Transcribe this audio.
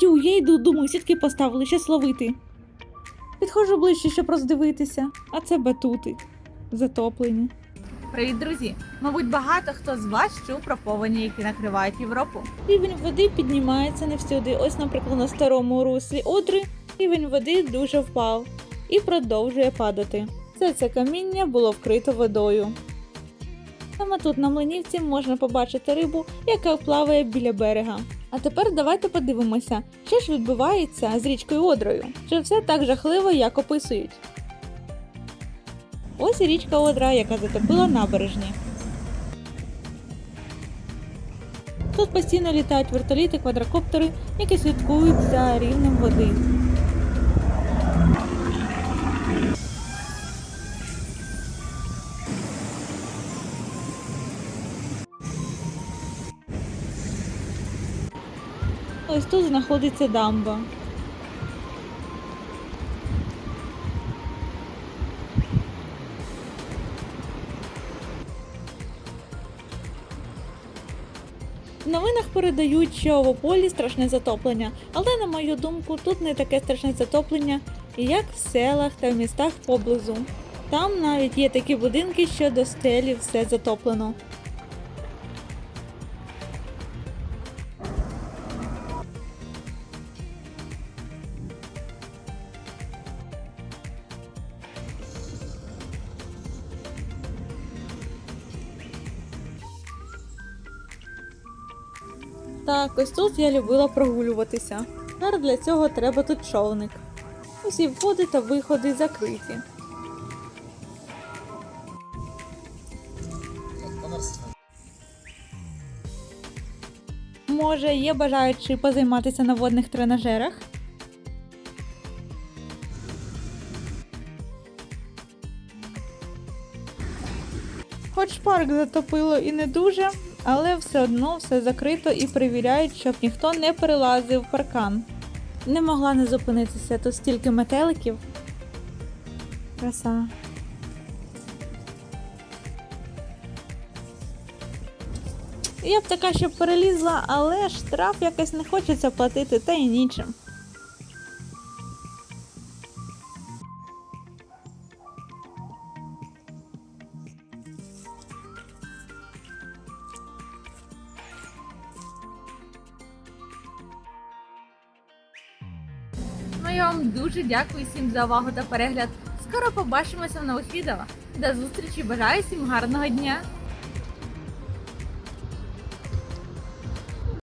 Тю, я йду, думаю, сітки поставили, щас ловити. Підходжу ближче, щоб роздивитися, а це батути. Затоплені. Привіт, друзі! Мабуть, багато хто з вас чув про повені, які накривають Європу. Рівень води піднімається не всюди. Ось, наприклад, на старому руслі Одри рівень води дуже впав і продовжує падати. Все це каміння було вкрито водою. Саме тут на млинівці можна побачити рибу, яка плаває біля берега. А тепер давайте подивимося, що ж відбувається з річкою Одрою. Чи все так жахливо, як описують? Ось і річка Одра, яка затопила набережні. Тут постійно літають вертоліти, квадрокоптери, які слідкують за рівнем води. Ось тут знаходиться дамба. В новинах передають, що в Ополі страшне затоплення, але на мою думку, тут не таке страшне затоплення, як в селах та в містах поблизу. Там навіть є такі будинки, що до стелі все затоплено. Так, ось тут я любила прогулюватися. Зараз для цього треба тут човник. Усі входи та виходи закриті. Може, є бажаючі позайматися на водних тренажерах? Хоч парк затопило і не дуже, але все одно все закрито і перевіряють, щоб ніхто не перелазив паркан. Не могла не зупинитися, тут стільки метеликів. Краса. Я б така, щоб перелізла, але штраф якось не хочеться платити, та й нічим. Ну я вам дуже дякую всім за увагу та перегляд. Скоро побачимося в нових відео. До зустрічі, бажаю всім гарного дня!